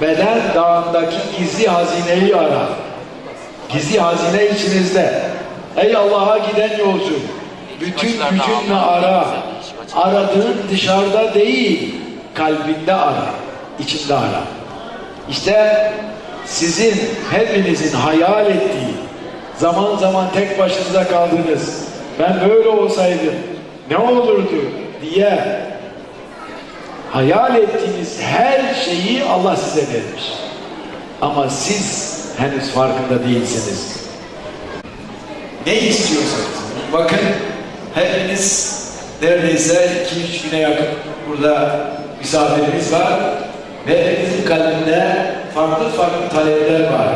beden dağındaki gizli hazineyi ara. Gizli hazine içinizde. Ey Allah'a giden yolcu, bütün gücünle ara. Aradığın dışarıda değil, kalbinde ara, içinde ara. İşte sizin hepinizin hayal ettiği, zaman zaman tek başınıza kaldınız. Ben böyle olsaydım ne olurdu diye hayal ettiğiniz her şeyi Allah size vermiş. Ama siz henüz farkında değilsiniz. Ne istiyorsanız. Bakın hepiniz neredeyse 2-3 güne yakın burada misafirimiz var. Ve hepinizin kalbinde farklı farklı talepler var.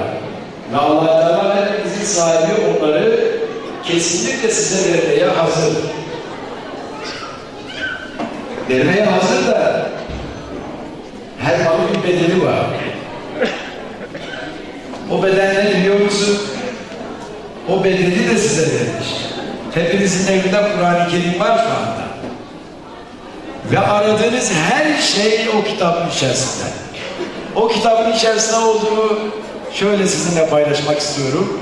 Ve Allah Teala hepinizin sahibi onları kesinlikle size vermeye hazır. Vermeye hazır da her malın bir bedeli var. O bedel ne biliyor musun? O bedeli de size vermiş. Hepinizin evinde Kur'an-ı Kerim var şu anda. Ve aradığınız her şey o kitabın içerisinde. O kitabın içerisinde olduğunu şöyle sizinle paylaşmak istiyorum.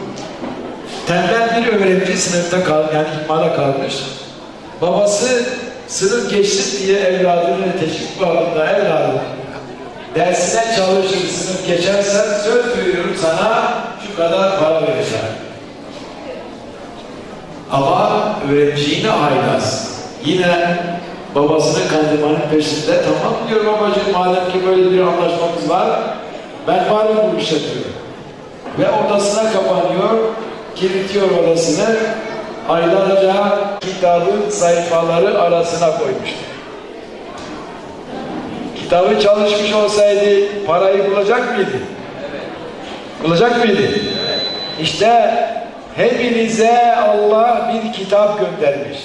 Tembel bir öğrenci sınıfta kal, yani imala kalmış. Babası sınıf geçsin diye evladını teşvik babında evladım dersine çalışır sınıf geçersen söz veriyorum sana şu kadar para vereceğim. Ama öğrenci yine haylaz. Yine babasını kandırmanın peşinde. Tamam diyor babacığım madem ki böyle bir anlaşmamız var ben varım bu işe diyor. Ve odasına kapanıyor, kilitliyor odasını. Aylarca kitabın sayfaları arasına koymuştur. Kitabı çalışmış olsaydı parayı bulacak mıydı? Bulacak mıydı? İşte hepinize Allah bir kitap göndermiş.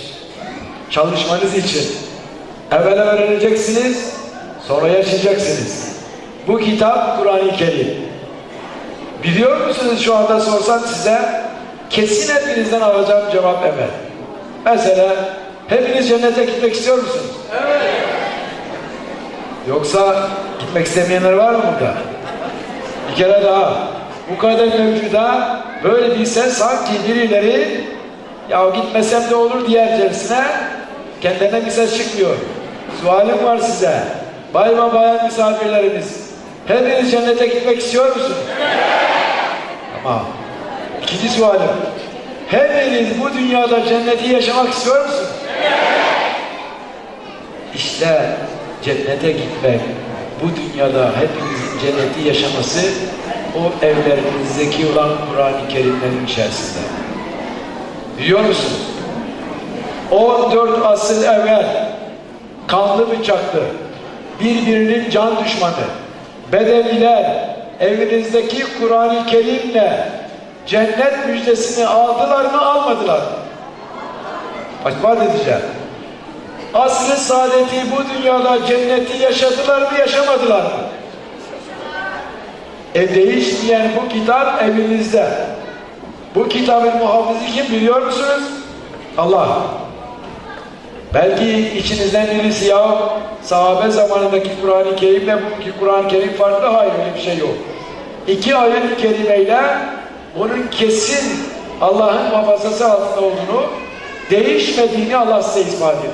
Çalışmanız için. Evvela öğreneceksiniz, sonra yaşayacaksınız. Bu kitap Kur'an-ı Kerim. Biliyor musunuz şu anda sorsam size kesin hepinizden alacağım cevap evet. Mesela hepiniz cennete gitmek istiyor musunuz? Yoksa gitmek istemeyenler var mı burada? Bir kere daha. Bu kadar mevcuda böyle bir ses sanki birileri ya gitmesem de olur diğercesine kendilerine bir ses çıkmıyor. Sualim var size. Bay ve bayan misafirlerimiz. Hepiniz cennete gitmek istiyor musunuz? Tamam. İkinci sualim. Hepiniz bu dünyada cenneti yaşamak istiyor musunuz? İşte cennete gitmek, bu dünyada hepimizin cenneti yaşaması o evlerinizdeki olan Kur'an-ı Kerimlerin içerisinde. Biliyor musunuz? 14 asıl evvel kanlı bıçaklı, birbirinin can düşmanı, bedeviler evinizdeki Kur'an-ı Kerim'le cennet müjdesini aldılar mı almadılar mı? Açma edeceğim. Aslı saadeti bu dünyada cenneti yaşadılar mı yaşamadılar mı? E değişmeyen bu kitap evinizde. Bu kitabın muhafızı kim biliyor musunuz? Allah. Belki içinizden birisi ya sahabe zamanındaki Kur'an-ı Kerim'le bugünkü Kur'an-ı Kerim farklı. Hayır öyle bir şey yok. İki ayet-i kerimeyle bunun kesin Allah'ın muhafazası altında olduğunu değişmediğini Allah size ispat ediyor.